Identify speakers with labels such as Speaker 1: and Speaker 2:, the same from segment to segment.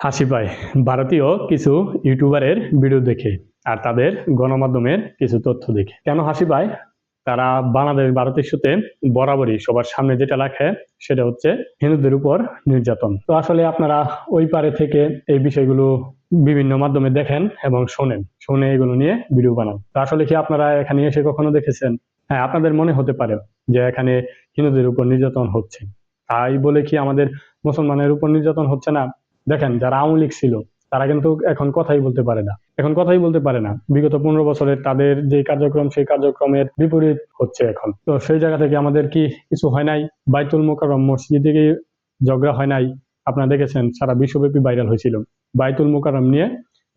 Speaker 1: হাসি পায়। ভারতীয় কিছু ইউটিউবারের ভিডিও দেখে আর তাদের গণমাধ্যমের কিছু তথ্য দেখে। কেন হাসি পায়? তারা বাংলাদেশ ভারত ইস্যুতে বরাবরই সবার সামনে যেটা রাখে সেটা হচ্ছে হিন্দুদের উপর নির্যাতন। তো আসলে আপনারা ওই পারে থেকে এই বিষয়গুলো বিভিন্ন মাধ্যমে দেখেন এবং শোনেন। শুনে এগুলো নিয়ে ভিডিও বানান। তো আসলে কি আপনারা এখানে এসে কখনো দেখেছেন? হ্যাঁ আপনাদের মনে হতে পারে যে এখানে হিন্দুদের উপর নির্যাতন হচ্ছে। তাই বলে কি আমাদের মুসলমানের উপর নির্যাতন হচ্ছে না? দেখেন, যারা আওয়ামী লীগ ছিল, তারা কিন্তু এখন কথাই বলতে পারে না। এখন কথাই বলতে পারে না। বিগত পনেরো বছরের তাদের যে কার্যক্রম, সেই কার্যক্রমের বিপরীত হচ্ছে এখন। তো সেই জায়গা থেকে আমাদের কি কিছু হয় নাই? বাইতুল মোকাররম মসজিদে কি ঝগড়া হয় নাই? আপনারা দেখেছেন, সারা বিশ্বব্যাপী ভাইরাল হয়েছিল। বাইতুল মোকাররম নিয়ে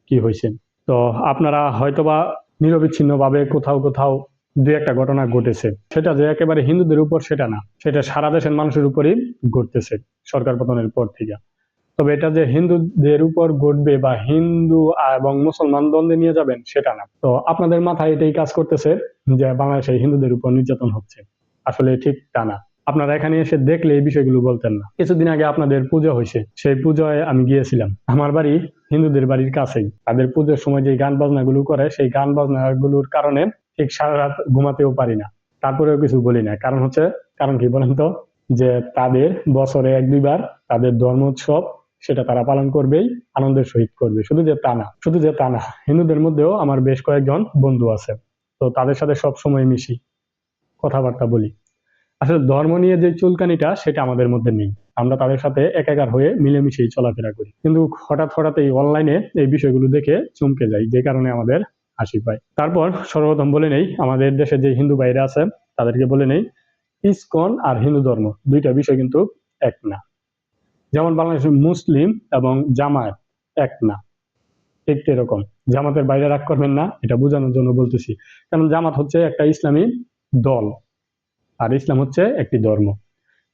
Speaker 1: কি হয়েছে? তো আপনারা হয়তোবা নিরবিচ্ছিন্নভাবে কোথাও কোথাও দু একটা ঘটনা ঘটেছে। সেটা যে একেবারে হিন্দুদের উপর, সেটা না। সেটা সারা দেশের মানুষের উপরই ঘটতেছে, সরকার পতনের পর থেকে। তবে এটা যে হিন্দুদের উপর ঘটবে বা হিন্দু এবং মুসলমান দ্বন্দ্বে নিয়ে যাবেন, সেটা না। তো আপনাদের মাথায় এটাই কাজ করতেছে যে বাংলাদেশে হিন্দুদের উপর নির্যাতন হচ্ছে। আসলে ঠিক তা না। আপনারা এখানে এসে দেখলে এই বিষয়গুলো বলতেন না। কিছুদিন আগে আপনাদের পুজো হয়েছে। সেই পুজোয় আমি গিয়েছিলাম। আমার বাড়ি হিন্দুদের বাড়ির কাছেই। তাদের পুজোর সময় যে গান বাজনা গুলো করে, সেই গান বাজনা গুলোর কারণে ঠিক সারা রাত ঘুমাতেও পারি না। তারপরেও কিছু বলি না। কারণ হচ্ছে, কারণ কি বলেন তো? যে তাদের বছরে এক দুইবার তাদের ধর্ম উৎসব সেটা তারা পালন করবেই, আনন্দের সহিত করবে। শুধু যে তা না, শুধু যে তা না, হিন্দুদের মধ্যেও আমার বেশ কয়েকজন বন্ধু আছে। তো তাদের সাথে সব সময় মিশি, কথাবার্তা বলি। আসলে ধর্ম নিয়ে যে চুলকানিটা, সেটা আমাদের মধ্যে নেই। আমরা তাদের সাথে একাকার হয়ে মিলেমিশেই চলাফেরা করি। কিন্তু হঠাৎ হঠাৎ এই অনলাইনে এই বিষয়গুলো দেখে চমকে যাই, যে কারণে আমাদের হাসি পায়। তারপর সর্বপ্রথম বলে নেই, আমাদের দেশে যে হিন্দু বাইরে আছে, তাদেরকে বলে নেই, ইসকন আর হিন্দু ধর্ম, দুইটা বিষয় কিন্তু এক না। যেমন বাংলাদেশের মুসলিম এবং জামায়াত এক না। ঠিক এরকম। জামাতের বাইরে রাগ করবেন না, এটা বোঝানোর জন্য বলতেছি। কারণ জামাত হচ্ছে একটা ইসলামী দল, আর ইসলাম হচ্ছে একটি ধর্ম।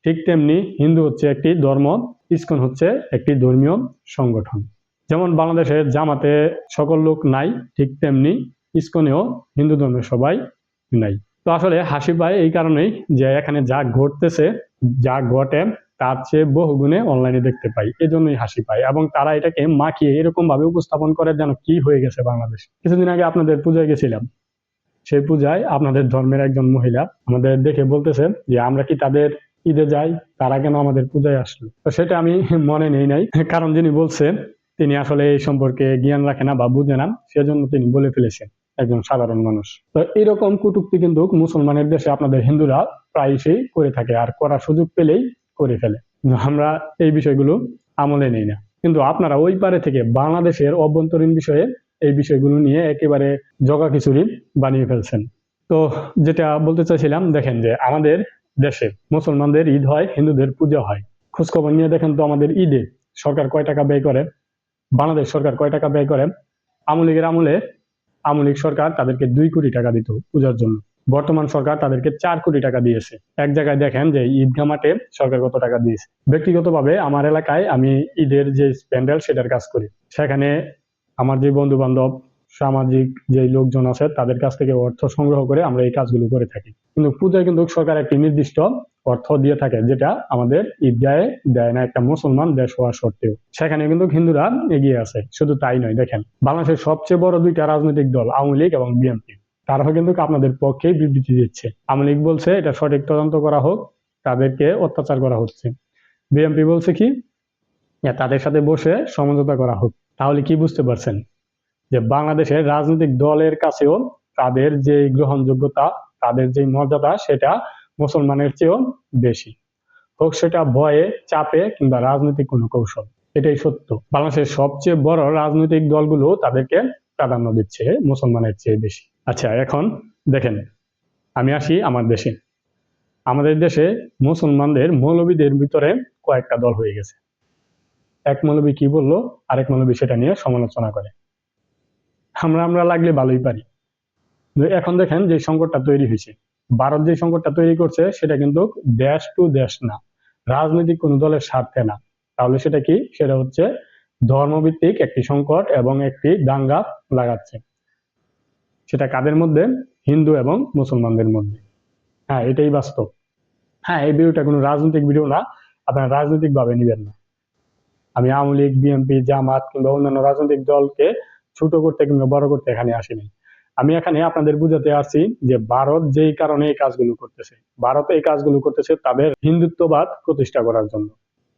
Speaker 1: ঠিক তেমনি হিন্দু হচ্ছে একটি ধর্ম, ইসকন হচ্ছে একটি ধর্মীয় সংগঠন। যেমন বাংলাদেশে জামাতে সকল লোক নাই, ঠিক তেমনি ইসকনেও হিন্দু ধর্মের সবাই নাই। তো আসলে হাসি পায় এই কারণেই যে এখানে যা ঘটতেছে, যা ঘটে তার চেয়ে বহু গুণে অনলাইনে দেখতে পাই, এজন্যই হাসি পাই এবং তারা এটাকে মাখিয়ে এরকম ভাবে উপস্থাপন করে যেন কি হয়ে গেছে বাংলাদেশ। কিছুদিন আগে আপনাদের পূজায় গেছিলাম। সেই পূজায় আপনাদের ধর্মের একজন মহিলা আমাদের দেখে বলতেছেন যে, আমরা কি তাদের ঈদে যাই? তারা কেন আমাদের পূজায় আসলো? তো সেটা আমি মনে নেই নাই, কারণ যিনি বলছেন, তিনি আসলে এই সম্পর্কে জ্ঞান রাখে না বা বুঝে না, সেজন্য তিনি বলে ফেলেছেন একজন সাধারণ মানুষ। তো এরকম কুটুক্তি কিন্তু মুসলমানের দেশে আপনাদের হিন্দুরা প্রায়শই করে থাকে, আর করার সুযোগ পেলেই করে ফেলে। আমরা এই বিষয়গুলো আমলে নেই না। কিন্তু আপনারা ওই পারে থেকে বাংলাদেশের অভ্যন্তরীণ বিষয়ে এই বিষয়গুলো নিয়ে একেবারে জগা খিচুড়ি বানিয়ে ফেলছেন। তো যেটা বলতে চাইছিলাম, দেখেন যে আমাদের দেশে মুসলমানদের ঈদ হয়, হিন্দুদের পূজা হয়। খোঁজখবর নিয়ে দেখেন তো আমাদের ঈদে সরকার কয় টাকা ব্যয় করে, বাংলাদেশ সরকার কয় টাকা ব্যয় করে। আমলীগের আমলে আমলিক সরকার তাদেরকে দুই কোটি টাকা দিত পূজার জন্য। বর্তমান সরকার তাদেরকে চার কোটি টাকা দিয়েছে। এক জায়গায় দেখেন যে ঈদগাহ মাঠে সরকার কত টাকা দিয়েছে। ব্যক্তিগতভাবে আমার এলাকায় আমি ঈদের যে প্যান্ডেল সেটার কাজ করি। সেখানে আমার যে বন্ধু বান্ধব সামাজিক যে লোকজন আছে, তাদের কাছ থেকে অর্থ সংগ্রহ করে আমরা এই কাজগুলো করে থাকি। কিন্তু পূজায় কিন্তু সরকার একটি নির্দিষ্ট অর্থ দিয়ে থাকে, যেটা আমাদের ঈদগাহে দেয় না একটা মুসলমান দেশ হওয়া সত্ত্বেও। সেখানে কিন্তু হিন্দুরা এগিয়ে আছে, শুধু তাই নয়, দেখেন। বাংলাদেশের সবচেয়ে বড় দুইটা রাজনৈতিক দল, আওয়ামী লীগ এবং বিএনপি। তারাও কিন্তু আপনাদের পক্ষে বিবৃতি দিচ্ছে। আওয়ামী লীগ বলছে, এটা সঠিক তদন্ত করা হোক, তাদেরকে অত্যাচার করা হচ্ছে। বিএনপি বলছে কি তাদের সাথে বসে সমঝোতা করা হোক। তাহলে কি বুঝতে পারছেন? যে বাংলাদেশের রাজনৈতিক দলের কাছেও তাদের যে গ্রহণযোগ্যতা, তাদের যে মর্যাদা, সেটা মুসলমানের চেয়েও বেশি। হোক, সেটা ভয়ে, চাপে কিংবা রাজনৈতিক কোনো কৌশল। এটাই সত্য। বাংলাদেশের সবচেয়ে বড় রাজনৈতিক দলগুলো তাদেরকে প্রাধান্য দিচ্ছে, মুসলমানের চেয়ে বেশি। আচ্ছা এখন দেখেন, আমি আসি আমার দেশে। আমাদের দেশে মুসলমানদের মৌলবীদের ভিতরে কয়েকটা দল হয়ে গেছে। এক মৌলবী কি বলল, আরেক মৌলবী সেটা নিয়ে সমালোচনা করে। আমরা আমরা লাগলে ভালোই পারি। এখন দেখেন যে সংকটটা তৈরি হয়েছে। ভারত যে সংকটটা তৈরি করছে, সেটা কিন্তু দেশ টু দেশ না। রাজনৈতিক কোন দলের স্বার্থে না। তাহলে সেটা কি? সেটা হচ্ছে ধর্মভিত্তিক একটি সংকট এবং একটি দাঙ্গা লাগাচ্ছে। সেটা কাদের মধ্যে? হিন্দু এবং মুসলমানদের মধ্যে। হ্যাঁ এটাই বাস্তব। হ্যাঁ এই ভিডিওটা কোনো রাজনৈতিক ভিডিও না, আপনারা রাজনৈতিক ভাবে নিবেন না। আমি আওয়ামী লীগ, বিএনপি, জামাত কিংবা অন্যান্য রাজনৈতিক দলকে ছোট করতে কিংবা বড় করতে এখানে আসিনি। আমি এখানে আপনাদের বুঝাতে আসছি যে ভারত যেই কারণে এই কাজগুলো করতেছে, ভারত এই কাজগুলো করতেছে তাদের হিন্দুত্ববাদ প্রতিষ্ঠা করার জন্য।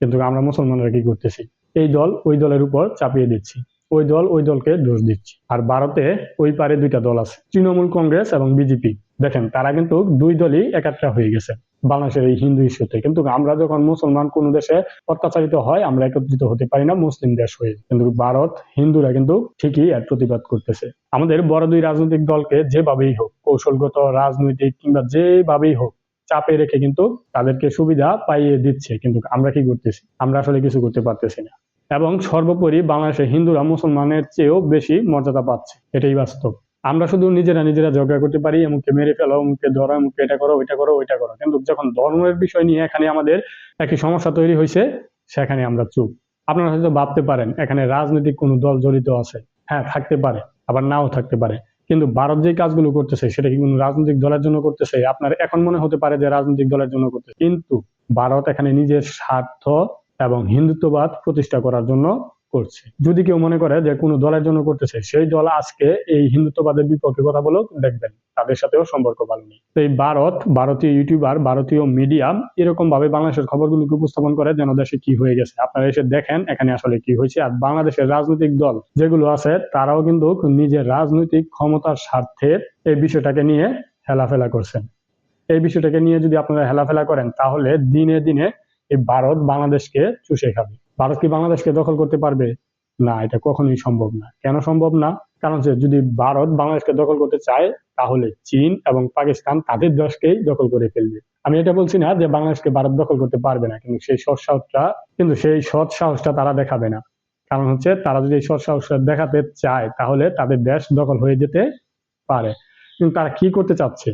Speaker 1: কিন্তু আমরা মুসলমানরা কি করতেছি? এই দল ওই দলের উপর চাপিয়ে দিচ্ছি। ওই দল, ওই দলকে দোষ দিচ্ছি। আর ভারতে ওই পারে দুইটা দল আছে, তৃণমূল কংগ্রেস এবং বিজেপি। দেখেন, তারা কিন্তু দুই দলই একাত্রা হয়ে গেছে, বাংলাদেশের এই হিন্দু ইস্যুতে। কিন্তু আমরা যখন মুসলমান কোন দেশে অত্যাচারিত হয়, আমরা একত্রিত হতে পারি না মুসলিম দেশ হয়ে। কিন্তু ভারত, হিন্দুরা কিন্তু ঠিকই এর প্রতিবাদ করতেছে। আমাদের বড় দুই রাজনৈতিক দলকে যেভাবেই হোক, কৌশলগত, রাজনৈতিক কিংবা যেভাবেই হোক, চাপে রেখে কিন্তু তাদেরকে সুবিধা পাইয়ে দিচ্ছে। কিন্তু আমরা কি করতেছি? আমরা আসলে কিছু করতে পারতেছি না। এবং সর্বোপরি বাংলাদেশের হিন্দুরা মুসলমানের চেয়েও বেশি মর্যাদা পাচ্ছে। এটাই বাস্তব। আমরা শুধু নিজেরা নিজেরা ঝগড়া করতে পারি, এমনকি মেরে ফেলো, এমনকি ধরো, এমনকি এটা করো, ওইটা করো ওইটা করো। কিন্তু যখন ধর্মের বিষয় নিয়ে এখানে আমাদের একটি সমস্যা তৈরি হয়েছে, সেখানে আমরা চুপ। আপনারা হয়তো ভাবতে পারেন, এখানে রাজনৈতিক কোনো দল জড়িত আছে। হ্যাঁ থাকতে পারে, আবার নাও থাকতে পারে। কিন্তু ভারত যে কাজগুলো করতেছে, সেটা কি কোনো রাজনৈতিক দলের জন্য করতেছে? আপনার এখন মনে হতে পারে যে রাজনৈতিক দলের জন্য করতেছে। কিন্তু ভারত এখানে নিজের স্বার্থ এবং হিন্দুত্ববাদ প্রতিষ্ঠা করার জন্য করছে। যদি কেউ মনে করে যে কোনো দলের জন্য করতেছে, সেই দল আজকে এই হিন্দুত্ববাদের বিপক্ষে কথা বলেও দেখবেন তাদের সাথেও সম্পর্ক ভালো এই ভারত, ভারতীয় ইউটিউবার, ভারতীয় মিডিয়া এরকম ভাবে বাংলাদেশের খবরগুলোকে উপস্থাপন করে যেন দেশে কি হয়ে গেছে। আপনারা এসে দেখেন এখানে আসলে কি হয়েছে। আর বাংলাদেশের রাজনৈতিক দল যেগুলো আছে, তারাও কিন্তু নিজের রাজনৈতিক ক্ষমতার স্বার্থে এই বিষয়টাকে নিয়ে হেলাফেলা করছেন। এই বিষয়টাকে নিয়ে যদি আপনারা হেলাফেলা করেন, তাহলে দিনে দিনে এই ভারত বাংলাদেশকে চুষে খাবে। ভারত কি বাংলাদেশকে দখল করতে পারবে? না, এটা কখনোই সম্ভব না। কেন সম্ভব না? কারণ যে যদি ভারত বাংলাদেশকে দখল করতে চায়, তাহলে চীন এবং পাকিস্তান তাদের দেশকেই দখল করে ফেলবে। আমি এটা বলছি না যে বাংলাদেশকে ভারত দখল করতে পারবে না, কিন্তু সেই সৎ সাহসটা, কিন্তু সেই সৎ সাহসটা তারা দেখাবে না। কারণ হচ্ছে তারা যদি এই সৎ সাহসটা দেখাতে চায়, তাহলে তাদের দেশ দখল হয়ে যেতে পারে। কিন্তু তারা কি করতে চাচ্ছে?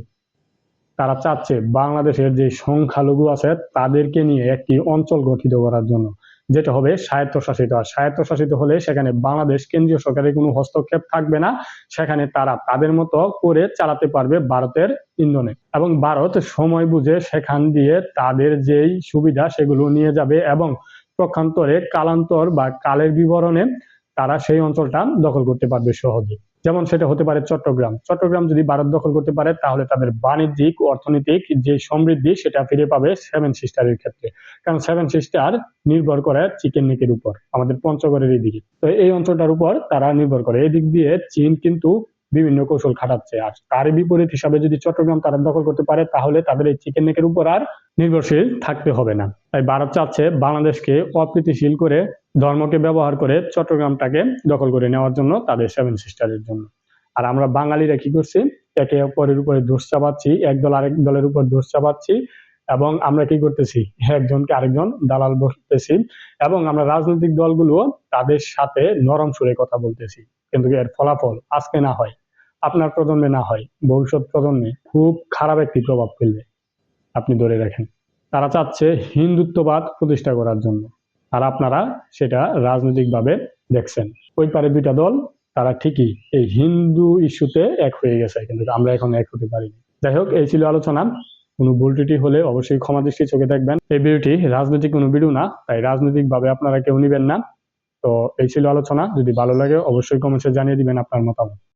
Speaker 1: তারা চাচ্ছে বাংলাদেশের যে সংখ্যালঘু আছে তাদেরকে নিয়ে একটি অঞ্চল গঠিত করার জন্য, যেটা হবে স্বায়ত্তশাসিত। আর স্বায়ত্তশাসিত হলে সেখানে বাংলাদেশ কেন্দ্রীয় সরকারের কোনো হস্তক্ষেপ থাকবে না, সেখানে তারা তাদের মতো করে চালাতে পারবে ভারতের ইন্ধনে। এবং ভারত সময় বুঝে সেখান দিয়ে তাদের যেই সুবিধা সেগুলো নিয়ে যাবে এবং পক্ষান্তরে কালান্তর বা কালের বিবরণে তারা সেই অঞ্চলটা দখল করতে পারবে সহজে। যেমন সেটা হতে পারে চট্টগ্রাম। চট্টগ্রাম যদি ভারত দখল করতে পারে, তাহলে তাদের বাণিজ্যিক, অর্থনৈতিক যে সমৃদ্ধি, সেটা ফিরে পাবে সেভেন সিস্টারের ক্ষেত্রে। কারণ সেভেন সিস্টার নির্ভর করে চিকেন নেকের উপর, আমাদের পঞ্চগড়ের এই দিকে তো এই অঞ্চলটার উপর তারা নির্ভর করে। এদিক দিক দিয়ে চীন কিন্তু বিভিন্ন কৌশল খাটাচ্ছে। আর তার বিপরীত হিসাবে যদি চট্টগ্রাম তারা দখল করতে পারে, তাহলে তাদের এই চিকেন নেকের উপর আর নির্ভরশীল থাকতে হবে না। তাই ভারত চাচ্ছে বাংলাদেশকে অপ্রীতিশীল করে, ধর্মকে ব্যবহার করে চট্টগ্রামটাকে দখল করে নেওয়ার জন্য তাদের সেভেন সিস্টারের জন্য। আর আমরা বাঙালিরা কি করছি? একে অপরের উপরে দোষ চাপাচ্ছি এক দল আরেক দলের উপর দোষ চাপাচ্ছি এবং আমরা কি করতেছি? একজনকে আরেকজন দালাল বসতেছি এবং আমরা রাজনৈতিক দলগুলো তাদের সাথে নরম সুরে কথা বলতেছি। কিন্তু এর ফলাফল আজকে না হয়। আপনার প্রজন্মে না হয়, ভবিষ্যৎ প্রজন্মে খুব খারাপ একটি প্রভাব ফেলবে। আপনি ধরে রাখেন। তারা চাচ্ছে হিন্দুত্ববাদ প্রতিষ্ঠা করার জন্য। আর আপনারা সেটা রাজনৈতিকভাবে দেখছেন। ওই পারে দুইটা দল, তারা ঠিকই এই হিন্দু ইস্যুতে এক হয়ে গেছে, কিন্তু আমরা এখন এক হতে পারিনি। যাই হোক, এই ছিল আলোচনা। কোনো ভুল ত্রুটি হলে অবশ্যই ক্ষমা দৃষ্টি চোখে দেখবেন। এই ভিডিওটি রাজনৈতিক কোনো ভিডিও না, তাই রাজনৈতিক ভাবে আপনারা কেউ নিবেন না। তো এই ছিল আলোচনা। যদি ভালো লাগে, অবশ্যই কমেন্টে জানিয়ে দিবেন আপনার মতামত।